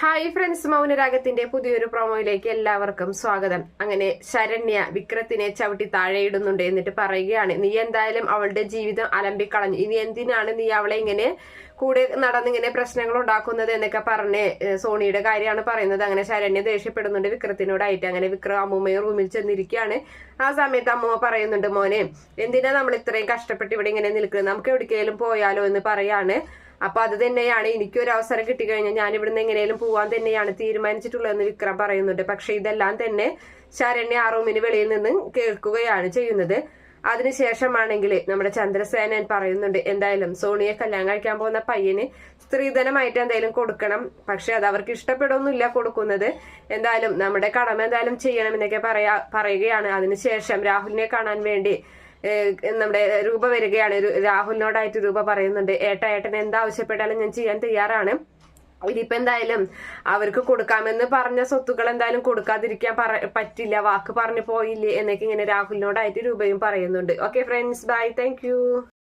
Hi friends മൗനരാഗത്തിന്റെ പുതിയൊരു പ്രൊമോയിലേക്ക് എല്ലാവർക്കും സ്വാഗതം. അങ്ങനെ ശരണ്യ വിക്രത്തിനെ ചവിട്ടി താഴെയിടുന്നുണ്ട് എന്നിട്ട് പറയുകയാണ് നീ എന്തായാലും അവളുടെ ജീവിതം അലമ്പിക്കളഞ്ഞു. ഇനി എന്തിനാണ് നീ അവളെ ഇങ്ങനെ കൂടെ നടന്നിങ്ങനെ പ്രശ്നങ്ങൾ ഉണ്ടാക്കുന്നത്? എന്നൊക്കെ പറഞ്ഞ് സോണിയുടെ കാര്യമാണ് പറയുന്നത്. അങ്ങനെ ശരണ്യ ദേഷ്യപ്പെടുന്നുണ്ട് വിക്രത്തിനോടായിട്ട്. അങ്ങനെ വിക്രം അമ്മൂമ്മയും റൂമിൽ ചെന്നിരിക്കുകയാണ്. ആ സമയത്ത് അമ്മൂമ്മ പറയുന്നുണ്ട് മോനെ എന്തിനാ നമ്മൾ ഇത്രയും കഷ്ടപ്പെട്ട് ഇവിടെ ഇങ്ങനെ നിൽക്കുന്നത്? നമുക്ക് എവിടേക്കെങ്കിലും പോയാലോ എന്ന് പറയാണ്. അപ്പൊ അത് തന്നെയാണ് എനിക്കൊരു അവസരം കിട്ടിക്കഴിഞ്ഞാൽ ഞാൻ ഇവിടുന്ന് എങ്ങനെയും പോവാൻ തന്നെയാണ് തീരുമാനിച്ചിട്ടുള്ളതെന്ന് വിക്രം പറയുന്നുണ്ട്. പക്ഷെ ഇതെല്ലാം തന്നെ ശരണ്യ ആ റൂമിന് വെളിയിൽ നിന്ന് കേൾക്കുകയാണ് ചെയ്യുന്നത്. അതിനുശേഷമാണെങ്കിൽ നമ്മുടെ ചന്ദ്രസേനൻ പറയുന്നുണ്ട് എന്തായാലും സോണിയെ കല്യാണം കഴിക്കാൻ പോകുന്ന പയ്യന് സ്ത്രീധനമായിട്ട് എന്തായാലും കൊടുക്കണം. പക്ഷെ അത് അവർക്ക് ഇഷ്ടപ്പെടുന്നില്ല കൊടുക്കുന്നത്. എന്തായാലും നമ്മുടെ കടമ എന്തായാലും ചെയ്യണം എന്നൊക്കെ പറയാ പറയുകയാണ്. അതിനുശേഷം രാഹുലിനെ കാണാൻ വേണ്ടി നമ്മുടെ രൂപ വരികയാണ്. രാഹുലിനോടായിട്ട് രൂപ പറയുന്നുണ്ട്. ഏട്ട ഏട്ടൻ എന്താവശ്യപ്പെട്ടാലും ഞാൻ ചെയ്യാൻ തയ്യാറാണ്. ഇതിപ്പോ എന്തായാലും അവർക്ക് കൊടുക്കാമെന്ന് പറഞ്ഞ സ്വത്തുക്കൾ എന്തായാലും കൊടുക്കാതിരിക്കാൻ പറ പറ്റില്ല. വാക്ക് പറഞ്ഞു പോയില്ലേ എന്നൊക്കെ ഇങ്ങനെ രാഹുലിനോടായിട്ട് രൂപയും പറയുന്നുണ്ട്. Okay friends bye thank